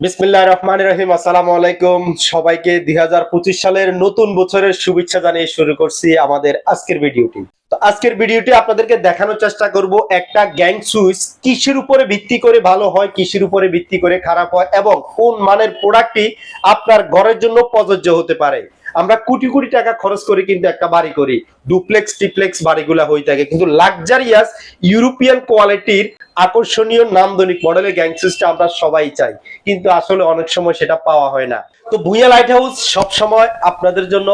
বিসমিল্লাহ রহমান রহিম, আসসালামু আলাইকুম। সবাইকে দুই সালের নতুন বছরের শুভেচ্ছা জানিয়ে শুরু করছি আমাদের আজকের ভিডিওটি। তো আজকের ভিডিওটি আপনাদেরকে দেখানোর চেষ্টা করব একটা গ্যাং সুইচ কিসের উপরে ভিত্তি করে ভালো হয়, কিসের উপরে ভিত্তি করে খারাপ হয় এবং কোন মানের প্রোডাক্টটি আপনার ঘরের জন্য প্রযোজ্য হতে পারে। আমরা কোটি কোটি টাকা খরচ করে কিন্তু একটা বাড়ি করি। ডুপ্লেক্স টিপ্লেক্স বাড়িগুলা হয়ে থাকে। কিন্তু লাক্সারিয়াস ইউরোপিয়ান কোয়ালিটির আকর্ষণীয় নান্দনিক মডেলের গ্যাং আমরা সবাই চাই। কিন্তু আসলে অনেক সময় সেটা পাওয়া হয় না। তো ভুইয়া লাইট হাউস সব সময় আপনাদের জন্য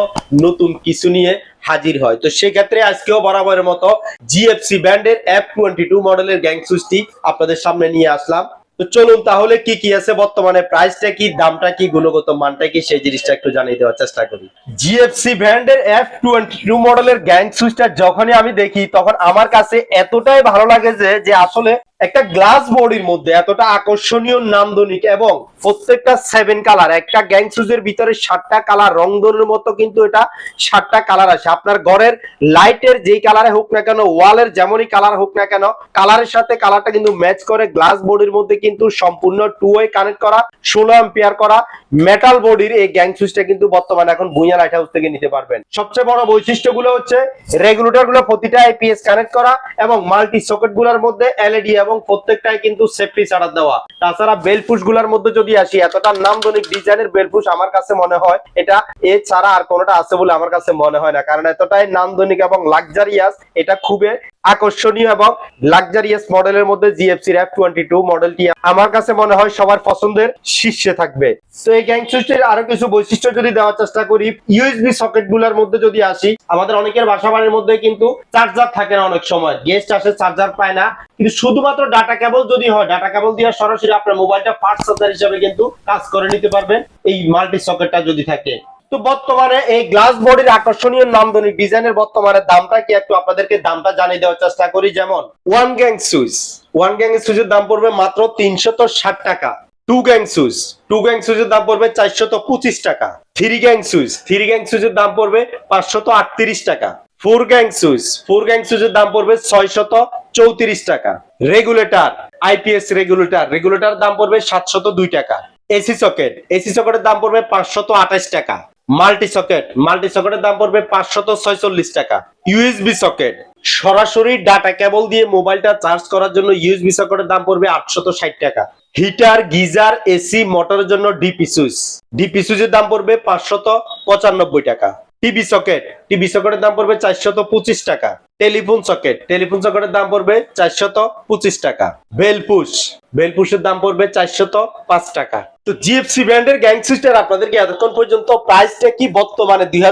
নতুন কিছু নিয়ে হাজির হয়। তো সেক্ষেত্রে আজকেও বরাবরের মতো জিএফসি ব্র্যান্ডের এফ টোয়েন্টি টু মডেলের গ্যাং সুইচটি আপনাদের সামনে নিয়ে আসলাম। তো চলুন তাহলে কি কি আছে, বর্তমানে প্রাইসটা কি, দামটা কি, গুণগত মানটা কি, সেই জিনিসটা একটু জানিয়ে দেওয়ার চেষ্টা করি। জিএফসি ব্র্যান্ডের এফ টোয়েন্টি টু মডেলের গ্যাং সুইচটা যখনই আমি দেখি, তখন আমার কাছে এতটাই ভালো লাগে যে আসলে একটা গ্লাস বোর্ডের মধ্যে এতটা আকর্ষণীয় নান্দনিক এবং প্রত্যেকটা সেভেন কালার একটা গ্যাং সুইচের ভিতরে সাতটা কালার রংধনুর মতো কিন্তু এটা সাতটা কালার আছে। আপনার ঘরের লাইটের যেই কালারে হোক না কেন ওয়ালের যেমনই কালার হোক না কেন কালারের সাথে কালারটা কিন্তু ম্যাচ করে গ্লাস বোর্ডের মধ্যে কিন্তু সম্পূর্ণ টু ওয়ে কানেক্ট করা, ষোলো এম্পিয়ার করা মেটাল বডির এই গ্যাং সুইচটা কিন্তু বর্তমানে এখন ভুইয়া লাইট হাউস থেকে নিতে পারবেন। সবচেয়ে বড় বৈশিষ্ট্যগুলো হচ্ছে রেগুলেটরগুলো প্রতিটা আইপিএস কানেক্ট করা এবং মাল্টি সকেটগুলোর মধ্যে এলইডি এবং প্রত্যেকটাই কিন্তু সেফটি ছাড়া দেওয়া। তাছাড়া বেলফুশগুলার মধ্যে যদি আসি, এতটা নামধনিক ডিজাইনের বেলফুশ আমার কাছে মনে হয়, এটা এ ছাড়া আর কোনোটা আছে বলে আমার কাছে মনে হয় না। কারণ এতটাই নামধনিক এবং লাক্সারিয়াস এটা খুবই আকর্ষণীয় এবং লাক্সারিয়াস মডেলের মধ্যে জিএফসি এফ টোয়েন্টি টু মডেলটি আমার কাছে মনে হয় সবার পছন্দের শীর্ষে থাকবে। তো এই গ্যাং সুইচের আরও কিছু বৈশিষ্ট্য যদি দেওয়ার চেষ্টা করি ইউএসবি সকেটগুলার মধ্যে যদি আসি, আমাদের অনেকের বাসা বাড়ির মধ্যে কিন্তু চার্জার থাকে না অনেক সময়। গেস্ট আসে চার্জার পায় না। কিন্তু শুধুমাত্র ডাটা কেবল যদি হয় ডাটা কেবল দিয়ে সরাসরি আপনার মোবাইলটা ফাস্ট চার্জার হিসেবে কিন্তু কাজ করে নিতে পারবেন। এই মাল্টি সকেটটা যদি থাকে। তো বর্তমানে এই গ্লাস বোর্ডের আকর্ষণীয় নান্দনিক ডিজাইনের বর্তমানে দামটা কি একটু আপনাদেরকে দামটা জানিয়ে দেওয়ার চেষ্টা করি? যেমন one gang switch one gang সুইচের দাম পড়বে মাত্র তিনশত ষাট টাকা। Two gang switch two gang সুইচের দাম পড়বে চারশত পঁচিশ টাকা। Three gang switch three gang সুইচের দাম পড়বে পাঁচশত আটত্রিশ টাকা। Four gang switch four gang সুইচের দাম পড়বে ছয়শত চৌত্রিশ টাকা। রেগুলেটর আইপিএস রেগুলেটর রেগুলেটর দাম পড়বে সাতশত দুই টাকা। এসি সকেট এসি সকেটের দাম পড়বে পাঁচশত আঠাশ টাকা। Multi socket. মাল্টি সকেটের দাম পড়বে পাঁচশত ছয়চল্লিশ টাকা। USB socket. সরাসরি ডাটা কেবল দিয়ে মোবাইলটা চার্জ করার জন্য ইউএসবি সকেটের দাম পড়বে আটশত ষাট টাকা। হিটার, গিজার, এসি, মোটরের জন্য ডিপি সুইচ। ডিপি সুইচের দাম পড়বে পাঁচশত পঁচানব্বই টাকা। TV socket. টিভি সকেটের দাম পড়বে চারশত পঁচিশ টাকা। Telephone socket. টেলিফোন সকেটের দাম পড়বে চারশত পঁচিশ টাকা। বেলপুশ বেলপুশের দাম পড়বে চারশত পাঁচ টাকা। তো জিএফসি ব্র্যান্ডের গ্যাং সুইচটার আপনাদেরকে এতক্ষণ পর্যন্ত প্রাইসটা কি বর্তমানে দুই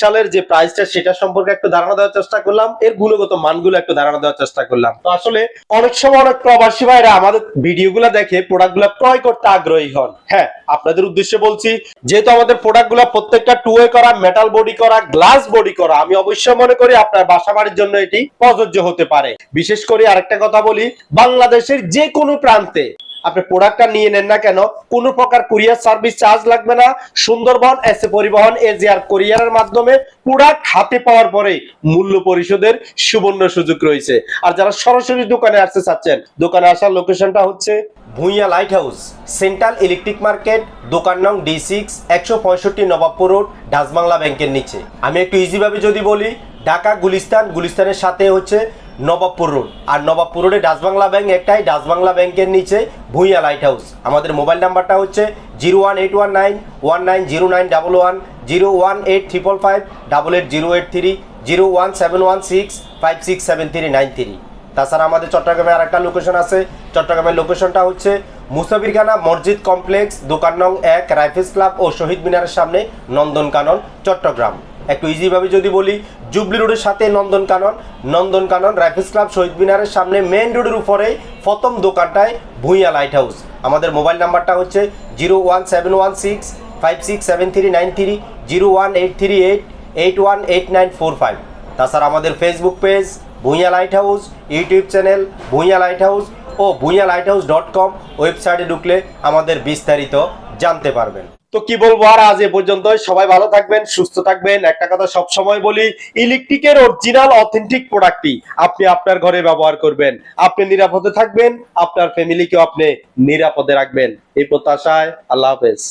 সালের যে প্রাইসটা, সেটা সম্পর্কে একটু ধারণা দেওয়ার চেষ্টা করলাম। এর গুণগত মানগুলো একটু ধারণা দেওয়ার চেষ্টা করলাম। তো আসলে অনেক সময় অনেক প্রবাসী ভাইরা আমাদের ভিডিওগুলো দেখে প্রোডাক্টগুলো ক্রয় করতে আগ্রহী হন। হ্যাঁ আপনাদের উদ্দেশ্যে বলছি, যেহেতু আমাদের প্রোডাক্টগুলো প্রত্যেকটা টু ওয়ে করা মেটাল বডি করা গ্লাস বডি করা, আমি অবশ্যই মনে করি আপনার বাসা জন্য এটি প্রযোজ্য হতে পারে। বিশেষ করে আরেকটা কথা বলি, বাংলাদেশের যে কোনো প্রান্তে আপনি প্রোডাক্টটা নিয়ে নেন না কেন, কোনো প্রকার কুরিয়ার সার্ভিস চার্জ লাগবে না। সুন্দরবন এসে পরিবহন এজিআর কুরিয়ারের মাধ্যমে প্রোডাক্ট হাতে পাওয়ার পরে মূল্য পরিশোধের সুবর্ণ সুযোগ রয়েছে। আর যারা সরাসরি দোকানে আসতে চাচ্ছেন, দোকানে আসার লোকেশনটা হচ্ছে Bhuiya light house central electric market দোকান নং ডি সিক্স একশো পঁয়ষট্টি নবাবপুর রোড, ডাচবাংলা ব্যাংকের নিচে। আমি একটু ইজিভাবে যদি বলি ঢাকা, গুলিস্তান। গুলিস্তানের সাথে হচ্ছে নবাবপুর রোড। আর নবাবপুর রোডে ডাচবাংলা ব্যাংক একটাই। ডাচবাংলা ব্যাংকের নিচে ভুইয়া লাইট হাউস আমাদের মোবাইল নাম্বারটা হচ্ছে zero one eight one nine one nine zero nine double one, zero one eight triple five, double eight zero eight three, zero one seven one six, five six seven three, nine three. তাছাড়া আমাদের চট্টগ্রামে আরেকটা location আছে। চট্টগ্রামের লোকেশনটা হচ্ছে মুসাফিরখানা মসজিদ complex দোকান নং এক, রাইফেলস ক্লাব ও শহীদ মিনারের সামনে নন্দনকানন, চট্টগ্রাম। একটু ইজিভাবে যদি বলি জুবলি রোডের সাথে নন্দনকানন নন্দনকানন রাইফেলস ক্লাব শহীদ মিনারের সামনে মেন রোডের উপরে প্রথম দোকানটায় ভুইয়া লাইট হাউস আমাদের মোবাইল নাম্বারটা হচ্ছে zero one seven one six five six seven three nine three zero one eight three eight eight one eight nine four five তাছাড়া আমাদের Facebook page Bhuiya light house YouTube channel Bhuiya light house ও Bhuiya light house dot com ওয়েবসাইটে ঢুকলে আমাদের বিস্তারিত জানতে পারবেন। তো কি বলব আর আজ এ পর্যন্ত সবাই ভালো থাকবেন, সুস্থ থাকবেন। একটা কথা সব সময় বলি, ইলেকট্রিকের অরিজিনাল অথেন্টিক প্রোডাক্টটি আপনি আপনার ঘরে ব্যবহার করবেন। আপনি নিরাপদে থাকবেন, আপনার ফ্যামিলিকেও আপনি নিরাপদে রাখবেন। এই প্রত্যাশায় আল্লাহ হাফেজ।